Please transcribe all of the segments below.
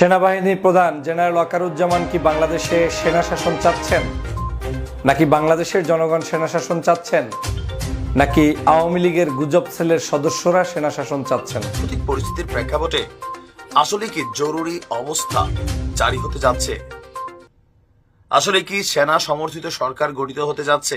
সেনাবাহিনী প্রধান জেনারেল ওয়াকারুজ্জামান কি বাংলাদেশে সেনা শাসন চাচ্ছেন? নাকি বাংলাদেশের জনগণ সেনা শাসন চাচ্ছেন? নাকি আওয়ামী লীগের গুজব সেলের সদস্যরা সেনা শাসন চাচ্ছেন? পরিস্থিতির প্রেক্ষাপটে আসলে কি জরুরি অবস্থা জারি হতে যাচ্ছে? আসলে কি সেনা সমর্থিত সরকার গঠিত হতে যাচ্ছে?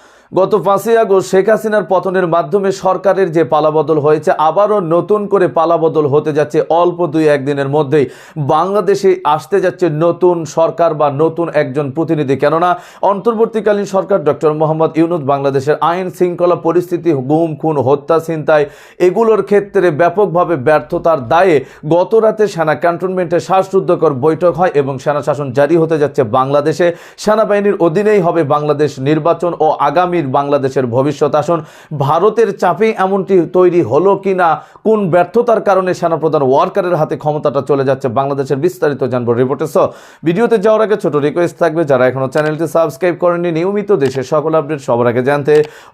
গত পাঁচই আগস্ট শেখ হাসিনার পতনের মাধ্যমে সরকারের যে পালাবদল হয়েছে, আবারও নতুন করে পালাবদল হতে যাচ্ছে অল্প দুই একদিনের মধ্যেই। বাংলাদেশে আসতে যাচ্ছে নতুন সরকার বা নতুন একজন প্রতিনিধি। কেননা, অন্তর্বর্তীকালীন সরকার ডক্টর মোহাম্মদ ইউনুস বাংলাদেশের আইন শৃঙ্খলা পরিস্থিতি, গুম, খুন, হত্যা, ছিনতাই এগুলোর ক্ষেত্রে ব্যাপকভাবে ব্যর্থতার দায়ে গত রাতে সেনা ক্যান্টনমেন্টে শ্বাসরুদ্ধকর বৈঠক হয় এবং সেনা শাসন জারি হতে যাচ্ছে বাংলাদেশে। সেনাবাহিনীর অধীনেই হবে বাংলাদেশ নির্বাচন ও আগামীর বাংলাদেশের ভবিষ্যৎ আসন, ভারতের চাপে এমনটি তৈরি হলো কিনা, কোন ব্যর্থতার কারণে সেনাপ্রধান ওয়ার্কারের হাতে ক্ষমতাটা চলে যাচ্ছে, বাংলাদেশের বিস্তারিত জানব রিপোর্টে। সো ভিডিওতে যাওয়ার আগে ছোট রিকোয়েস্ট থাকবে, যারা এখনও চ্যানেলটি সাবস্ক্রাইব করেননি, নিয়মিত দেশের সকল আপডেট সবার আগে জানতে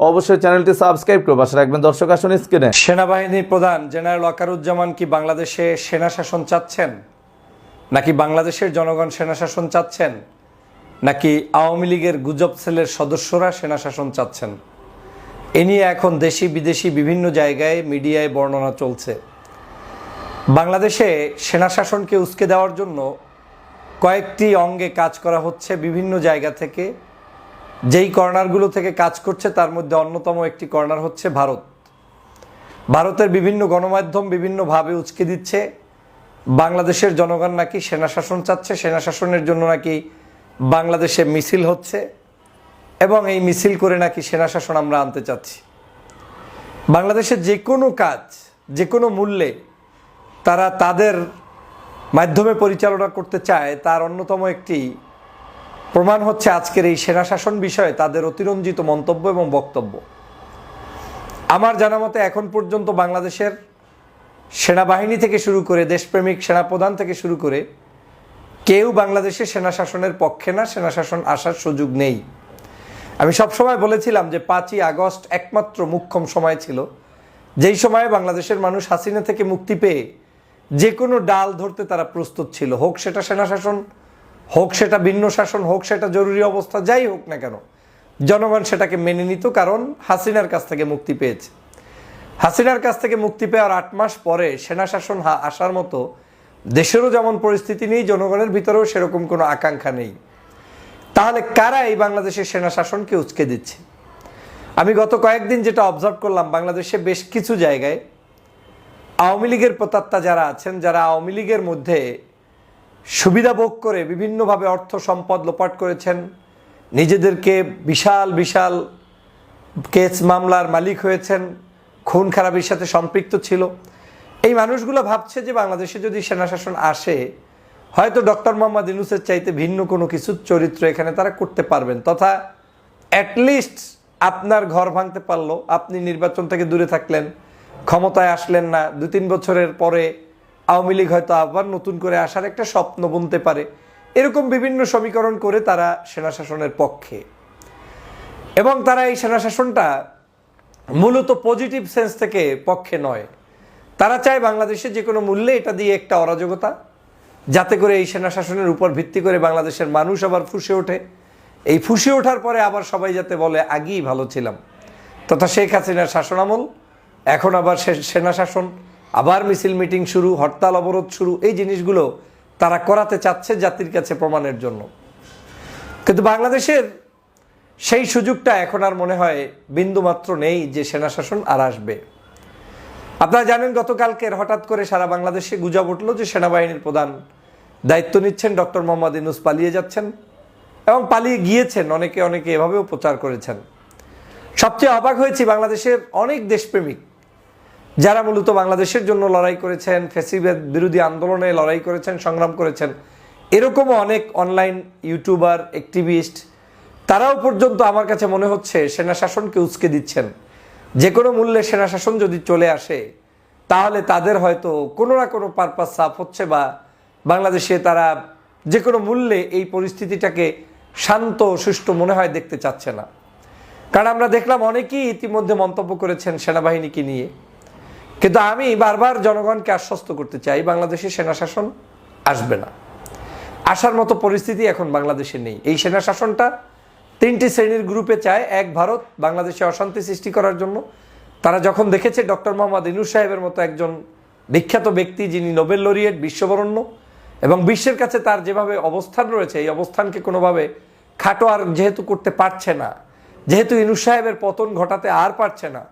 অবশ্যই চ্যানেলটি সাবস্ক্রাইব করে পাশে রাখবেন। দর্শক, আসন স্ক্রিনে। সেনাবাহিনী প্রধান জেনারেল ওয়াকারুজ্জামান কি বাংলাদেশে সেনা শাসন চাচ্ছেন? নাকি বাংলাদেশের জনগণ সেনা শাসন চাচ্ছেন? নাকি আওয়ামী লীগের গুজব সেলের সদস্যরা সেনা শাসন চাচ্ছেন? এ নিয়ে এখন দেশি বিদেশি বিভিন্ন জায়গায় মিডিয়ায় বর্ণনা চলছে। বাংলাদেশে সেনা শাসনকে উস্কে দেওয়ার জন্য কয়েকটি অঙ্গে কাজ করা হচ্ছে বিভিন্ন জায়গা থেকে। যেই কর্নারগুলো থেকে কাজ করছে, তার মধ্যে অন্যতম একটি কর্নার হচ্ছে ভারত। ভারতের বিভিন্ন গণমাধ্যম বিভিন্নভাবে উচকে দিচ্ছে। বাংলাদেশের জনগণ নাকি সেনা শাসন চাচ্ছে সেনা শাসনের জন্য নাকি বাংলাদেশে মিছিল হচ্ছে এবং এই মিছিল করে নাকি সেনা শাসন আমরা আনতে চাচ্ছি। বাংলাদেশের যে কোনো কাজ, যে কোনো মূল্যে তারা তাদের মাধ্যমে পরিচালনা করতে চায়, তার অন্যতম একটি প্রমাণ হচ্ছে আজকের এই সেনা শাসন বিষয়ে তাদের অতিরঞ্জিত মন্তব্য এবং বক্তব্য। আমার জানা মতে এখন পর্যন্ত বাংলাদেশের সেনাবাহিনী থেকে শুরু করে দেশপ্রেমিক সেনাপ্রধান থেকে শুরু করে কেউ বাংলাদেশে সেনা শাসনের পক্ষে না, সেনা শাসন আসার সুযোগ নেই। আমি সবসময় বলেছিলাম যে পাঁচই আগস্ট একমাত্র মুখ্যম সময় ছিল। যেই সময়ে বাংলাদেশের মানুষ হাসিনা থেকে মুক্তি পেয়ে যে কোনো ডাল ধরতে তারা প্রস্তুত ছিল। হোক সেটা সেনা শাসন, হোক সেটা ভিন্ন শাসন, হোক সেটা জরুরি অবস্থা, যাই হোক না কেন, জনগণ সেটাকে মেনে নিত কারণ হাসিনার কাছ থেকে মুক্তি পেয়েছে। হাসিনার কাছ থেকে মুক্তি পেয়ে আর আট মাস পরে সেনা শাসন আসার মতো দেশেরও যেমন পরিস্থিতি নেই, জনগণের ভিতরেও সেরকম কোনো আকাঙ্ক্ষা নেই। তাহলে কারা এই বাংলাদেশের সেনা শাসনকে উচকে দিচ্ছে? আমি গত কয়েকদিন যেটা অবজার্ভ করলাম, বাংলাদেশে বেশ কিছু জায়গায় আওয়ামী লীগের প্রতাত্তা যারা আছেন, যারা আওয়ামী লীগের মধ্যে সুবিধা ভোগ করে বিভিন্নভাবে অর্থ সম্পদ লোপাট করেছেন, নিজেদেরকে বিশাল বিশাল কেস মামলার মালিক হয়েছেন, খুন খারাপির সাথে সম্পৃক্ত ছিল। এই মানুষগুলো ভাবছে যে বাংলাদেশে যদি সেনা শাসন আসে, হয়তো ডক্টর মোহাম্মদ ইনুসের চাইতে ভিন্ন কোনো কিছু চরিত্র এখানে তারা করতে পারবেন। তথা অ্যাটলিস্ট আপনার ঘর ভাঙতে পারল, আপনি নির্বাচন থেকে দূরে থাকলেন, ক্ষমতায় আসলেন না দু তিন বছরের পরে আওয়ামী লীগ হয়তো আবার নতুন করে আসার একটা স্বপ্ন বুনতে পারে। এরকম বিভিন্ন সমীকরণ করে তারা সেনা শাসনের পক্ষে। এবং তারা এই সেনা শাসনটা মূলত পজিটিভ সেন্স থেকে পক্ষে নয়। তারা চায় বাংলাদেশে যে কোনো মূল্যে এটা দিয়ে একটা অরাজকতা, যাতে করে এই সেনা শাসনের উপর ভিত্তি করে বাংলাদেশের মানুষ আবার ফুসে ওঠে। এই ফুসে ওঠার পরে আবার সবাই যাতে বলে, আগেই ভালো ছিলাম। তথা শেখ হাসিনার শাসনামল এখন আবার সেনা শাসন, আবার মিছিল মিটিং শুরু, হরতাল অবরোধ শুরু, এই জিনিসগুলো তারা করাতে চাচ্ছে জাতির কাছে প্রমাণের জন্য। কিন্তু বাংলাদেশের সেই সুযোগটা এখন আর মনে হয় বিন্দুমাত্র নেই যে সেনা শাসন আর আসবে। আপনারা জানেন গতকালকের হঠাৎ করে সারা বাংলাদেশে গুজব উঠল যে সেনাবাহিনীর প্রধান দায়িত্ব নিচ্ছেন ডক্টর মোহাম্মদ ইনুস পালিয়ে যাচ্ছেন এবং পালিয়ে গিয়েছেন। অনেকে অনেকে এভাবেও প্রচার করেছেন। সবচেয়ে অবাক হয়েছি, বাংলাদেশের অনেক দেশপ্রেমিক যারা মূলত বাংলাদেশের জন্য লড়াই করেছেন ফেসিবেদ বিরোধী আন্দোলনে লড়াই করেছেন, সংগ্রাম করেছেন, এরকমও অনেক অনলাইন ইউটিউবার অ্যাক্টিভিস্ট তারাও পর্যন্ত আমার কাছে মনে হচ্ছে সেনা শাসনকে উস্কে দিচ্ছেন। যে কোনো মূল্যে সেনা শাসন যদি চলে আসে, তাহলে তাদের হয়তো কোনো না কোনো পারপাস সাফ হচ্ছে বা বাংলাদেশে তারা যে কোনো মূল্যে এই পরিস্থিতিটাকে শান্ত, সুষ্ঠু মনে হয় দেখতে চাচ্ছে না। কারণ আমরা দেখলাম অনেকেই ইতিমধ্যে মন্তব্য করেছেন সেনাবাহিনীকে নিয়ে। কিন্তু আমি বারবার জনগণকে আশ্বস্ত করতে চাই, বাংলাদেশে সেনা শাসন আসবে না। আসার মতো পরিস্থিতি এখন বাংলাদেশে নেই। এই সেনা শাসনটা তিনটি শ্রেণির গ্রুপে চায় এক ভারত, বাংলাদেশে অশান্তি সৃষ্টি করার জন্য। তারা যখন দেখেছে ডক্টর মোহাম্মদ ইনুস সাহেবের মতো একজন বিখ্যাত ব্যক্তি যিনি নোবেল লরিয়েট, বিশ্ববরণ্য, এবং বিশ্বের কাছে তার যেভাবে অবস্থান রয়েছে, এই অবস্থানকে কোনোভাবে খাটো আর যেহেতু করতে পারছে না, যেহেতু ইনুস সাহেবের পতন ঘটাতে আর পারছে না,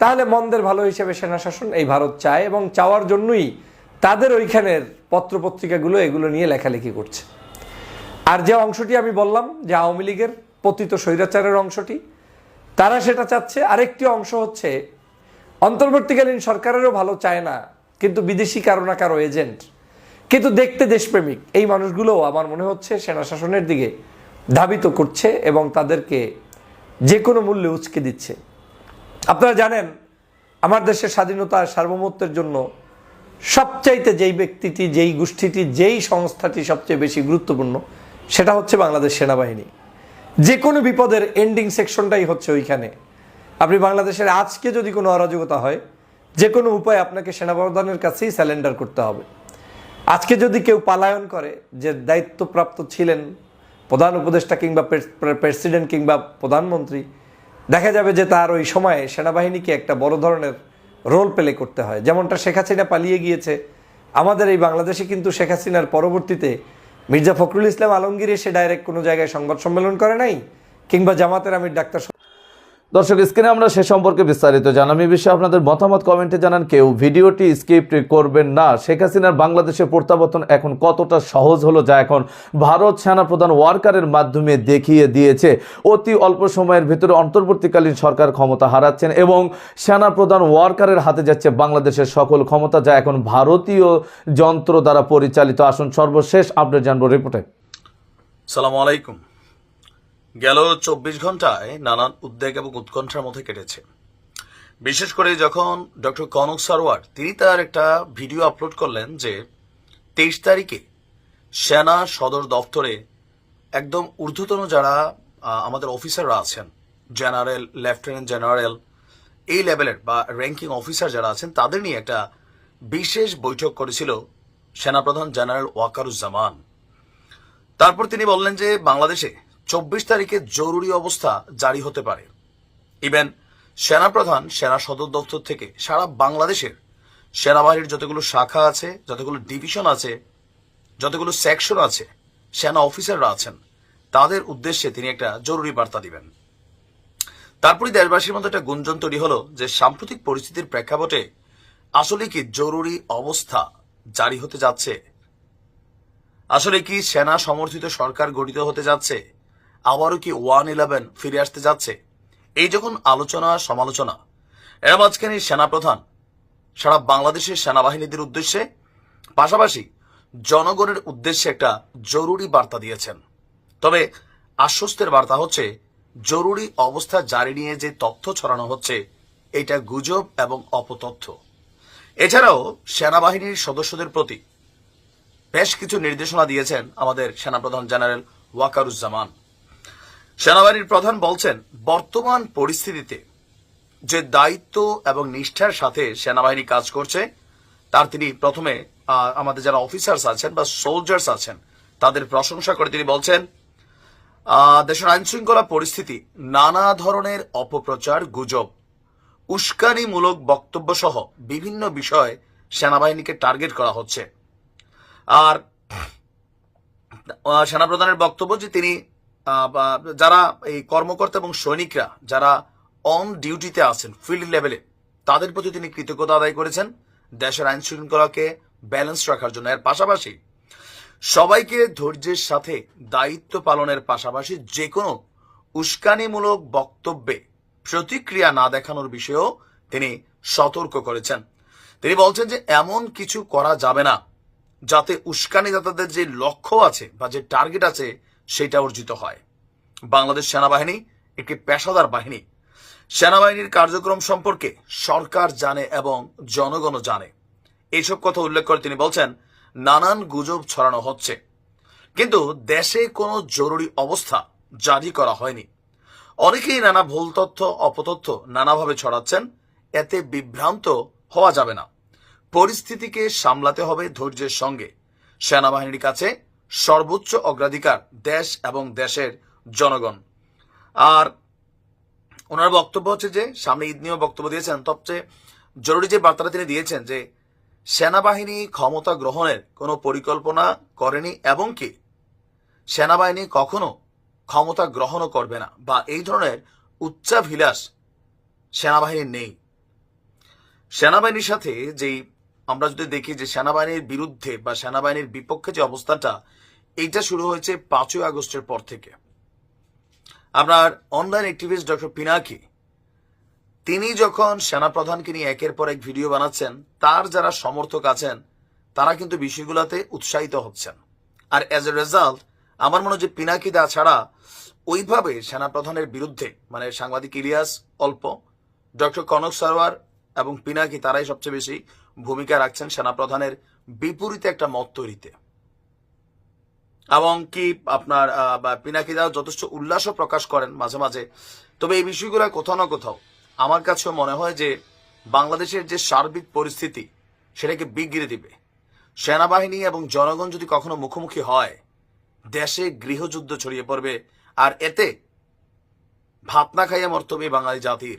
তাহলে মন্দের ভালো হিসেবে সেনা শাসন এই ভারত চায় এবং চাওয়ার জন্যই তাদের ওইখানের পত্রপত্রিকাগুলো এগুলো নিয়ে লেখালেখি করছে। আর যে অংশটি আমি বললাম, যে আওয়ামী লীগের পতিত স্বৈরাচারের অংশটি। তারা সেটা চাচ্ছে। আরেকটি অংশ হচ্ছে, অন্তর্বর্তীকালীন সরকারেরও ভালো চায় না, কিন্তু বিদেশি কারও না কারও এজেন্ট। কিন্তু দেখতে দেশপ্রেমিক। এই মানুষগুলোও আমার মনে হচ্ছে সেনা শাসনের দিকে ধাবিত করছে এবং তাদেরকে যে কোনো মূল্যে উচকে দিচ্ছে। আপনারা জানেন, আমার দেশের স্বাধীনতা সার্বভৌমত্বের জন্য সবচাইতে যেই ব্যক্তিটি, যেই গোষ্ঠীটি, যেই সংস্থাটি সবচেয়ে বেশি গুরুত্বপূর্ণ, সেটা হচ্ছে বাংলাদেশ সেনাবাহিনী। যে কোনো বিপদের এন্ডিং সেকশনটাই হচ্ছে ওইখানে। আপনি বাংলাদেশের আজকে যদি কোনো অরাজকতা হয় যে কোনো উপায় আপনাকে সেনাপ্রধানের কাছেই স্যালেন্ডার করতে হবে। আজকে যদি কেউ পালায়ন করে, যে দায়িত্বপ্রাপ্ত ছিলেন, প্রধান উপদেষ্টা কিংবা প্রেসিডেন্ট কিংবা প্রধানমন্ত্রী, দেখা যাবে যে তার ওই সময়ে সেনাবাহিনীকে একটা বড় ধরনের রোল প্লে করতে হয়। যেমনটা শেখ হাসিনা পালিয়ে গিয়েছে, আমাদের এই বাংলাদেশে কিন্তু শেখ হাসিনার পরবর্তীতে মির্জা ফখরুল ইসলাম আলমগীর এসে ডাইরেক্ট কোনো জায়গায় সংবাদ সম্মেলন করে নাই? কিংবা জামাতের আমির ডাক্তার দর্শক, স্ক্রিনে আমরা সে সম্পর্কে বিস্তারিত জানাম এই বিষয়ে আপনাদের মতামত কমেন্টে জানান কেউ। ভিডিওটি স্কিপ করবেন না। শেখ হাসিনার বাংলাদেশে প্রত্যাবর্তন এখন কতটা সহজ হলো যা এখন ভারত সেনাপ্রধান ওয়ার্কারের মাধ্যমে দেখিয়ে দিয়েছে। অতি অল্প সময়ের ভিতরে অন্তর্বর্তীকালীন সরকার ক্ষমতা হারাচ্ছেন এবং সেনাপ্রধান ওয়ার্কারের হাতে যাচ্ছে বাংলাদেশের সকল ক্ষমতা যা এখন ভারতীয় যন্ত্র দ্বারা পরিচালিত। আসুন সর্বশেষ আপডেট জানব রিপোর্টে। সালাম আলাইকুম। গেল চব্বিশ ঘন্টায় নানান উদ্বেগ এবং উৎকণ্ঠার মধ্যে কেটেছে। বিশেষ করে যখন ডক্টর কনক সারওয়ার তিনি তার একটা ভিডিও আপলোড করলেন যে, তেইশ তারিখে সেনা সদর দপ্তরে একদম ঊর্ধ্বতন যারা আমাদের অফিসাররা আছেন, জেনারেল, লেফটেন্যান্ট জেনারেল, এই লেভেলের বা র্যাঙ্কিং অফিসার যারা আছেন, তাদের নিয়ে একটা বিশেষ বৈঠক করেছিল সেনাপ্রধান জেনারেল ওয়াকারুজ্জামান। তারপর তিনি বললেন যে, বাংলাদেশে চব্বিশ তারিখে জরুরি অবস্থা জারি হতে পারে। ইভেন সেনাপ্রধান, সেনা সদর দপ্তর থেকে সারা বাংলাদেশের সেনাবাহিনীর যতগুলো শাখা আছে, যতগুলো ডিভিশন আছে, যতগুলো সেকশন আছে, সেনা অফিসাররা আছেন, তাদের উদ্দেশ্যে তিনি একটা জরুরি বার্তা দিবেন। তারপরে দেশবাসীর মধ্যে একটা গুঞ্জন তৈরি হলো যে সাম্প্রতিক পরিস্থিতির প্রেক্ষাপটে আসলে কি জরুরি অবস্থা জারি হতে যাচ্ছে? আসলে কি সেনা সমর্থিত সরকার গঠিত হতে যাচ্ছে? আবারও কি ওয়ান ইলেভেন ফিরে আসতে যাচ্ছে? এই যখন আলোচনা, সমালোচনা। এর মাঝখানে সেনাপ্রধান। সারা বাংলাদেশের সেনাবাহিনীদের উদ্দেশ্যে, পাশাপাশি জনগণের উদ্দেশ্যে একটা জরুরি বার্তা দিয়েছেন। তবে আশ্বস্তের বার্তা হচ্ছে, জরুরি অবস্থা জারি নিয়ে যে তথ্য ছড়ানো হচ্ছে, এটা গুজব এবং অপতথ্য। এছাড়াও সেনাবাহিনীর সদস্যদের প্রতি বেশ কিছু নির্দেশনা দিয়েছেন আমাদের সেনাপ্রধান জেনারেল ওয়াকারুজ্জামান। সেনাবাহিনীর প্রধান বলছেন, বর্তমান পরিস্থিতিতে যে দায়িত্ব এবং নিষ্ঠার সাথে সেনাবাহিনী কাজ করছে, তার তিনি প্রথমে আমাদের যারা অফিসার্স আছেন বা সোলজার্স আছেন, তাদের প্রশংসা করে তিনি বলছেন দেশের আইন শৃঙ্খলা পরিস্থিতি নানা ধরনের অপপ্রচার, গুজব, উস্কানিমূলক বক্তব্য সহ বিভিন্ন বিষয়ে সেনাবাহিনীকে টার্গেট করা হচ্ছে। আর সেনাপ্রধানের বক্তব্য যে তিনি যারা এই কর্মকর্তা এবং সৈনিকরা যারা অন ডিউটিতে আছেন ফিল্ড লেভেলে তাদের প্রতি তিনি কৃতজ্ঞতা আদায় করেছেন। দেশের আইন শৃঙ্খলাকে ব্যালেন্স রাখার জন্য। এর পাশাপাশি সবাইকে ধৈর্যের সাথে দায়িত্ব পালনের পাশাপাশি যে কোনো উস্কানিমূলক বক্তব্যে প্রতিক্রিয়া না দেখানোর বিষয়েও তিনি সতর্ক করেছেন। তিনি বলছেন যে এমন কিছু করা যাবে না, যাতে উস্কানিদাতাদের যে লক্ষ্য আছে বা যে টার্গেট আছে সেটা অর্জিত হয়। বাংলাদেশ সেনাবাহিনী একটি পেশাদার বাহিনী। সেনাবাহিনীর কার্যক্রম সম্পর্কে সরকার জানে এবং জনগণও জানে। এইসব কথা উল্লেখ করে তিনি বলছেন, নানান গুজব ছড়ানো হচ্ছে। কিন্তু দেশে কোনো জরুরি অবস্থা জারি করা হয়নি। অনেকেই নানা ভুল তথ্য, অপতথ্য নানাভাবে ছড়াচ্ছেন। এতে বিভ্রান্ত হওয়া যাবে না। পরিস্থিতিকে সামলাতে হবে ধৈর্যের সঙ্গে। সেনাবাহিনীর কাছে সর্বোচ্চ অগ্রাধিকার দেশ এবং দেশের জনগণ। আর ওনার বক্তব্য হচ্ছে যে, সামনে ঈদ নিয়েও বক্তব্য দিয়েছেন, সবচেয়ে জরুরি যে বার্তাটা তিনি দিয়েছেন যে, সেনাবাহিনী ক্ষমতা গ্রহণের কোনো পরিকল্পনা করেনি এবং কি সেনাবাহিনী কখনো ক্ষমতা গ্রহণও করবে না বা এই ধরনের উচ্চাভিলাষ সেনাবাহিনীর নেই। সেনাবাহিনীর সাথে যেই আমরা যদি দেখি যে সেনাবাহিনীর বিরুদ্ধে বা সেনাবাহিনীর বিপক্ষে যে অবস্থানটা এইটা শুরু হয়েছে পাঁচই আগস্টের পর থেকে। আপনার অনলাইন অ্যাক্টিভিস্ট ডক্টর পিনাকি, তিনি যখন সেনাপ্রধানকে নিয়ে একের পর এক ভিডিও বানাচ্ছেন, তার যারা সমর্থক আছেন, তারা কিন্তু বিষয়গুলোতে উৎসাহিত হচ্ছেন। আর অ্যাজ এ রেজাল্ট আমার মনে যে পিনাকি দা ছাড়া ওইভাবে সেনাপ্রধানের বিরুদ্ধে মানে সাংবাদিক ইলিয়াস অল্প ডক্টর কনক সারওয়ার এবং পিনাকি তারাই সবচেয়ে বেশি ভূমিকা রাখছেন সেনাপ্রধানের বিপরীতে একটা মত তৈরিতে। এবং কি আপনার পিনাকি দাও যথেষ্ট উল্লাসও প্রকাশ করেন মাঝে মাঝে। তবে এই বিষয়গুলো কোথাও না কোথাও আমার কাছেও মনে হয় যে বাংলাদেশের যে সার্বিক পরিস্থিতি, সেটাকে বিগড়ে দিবে। সেনাবাহিনী এবং জনগণ যদি কখনো মুখোমুখি হয়, দেশে গৃহযুদ্ধ ছড়িয়ে পড়বে, আর এতে ভাত না খাইয়ে মর্তবে বাঙালি জাতির।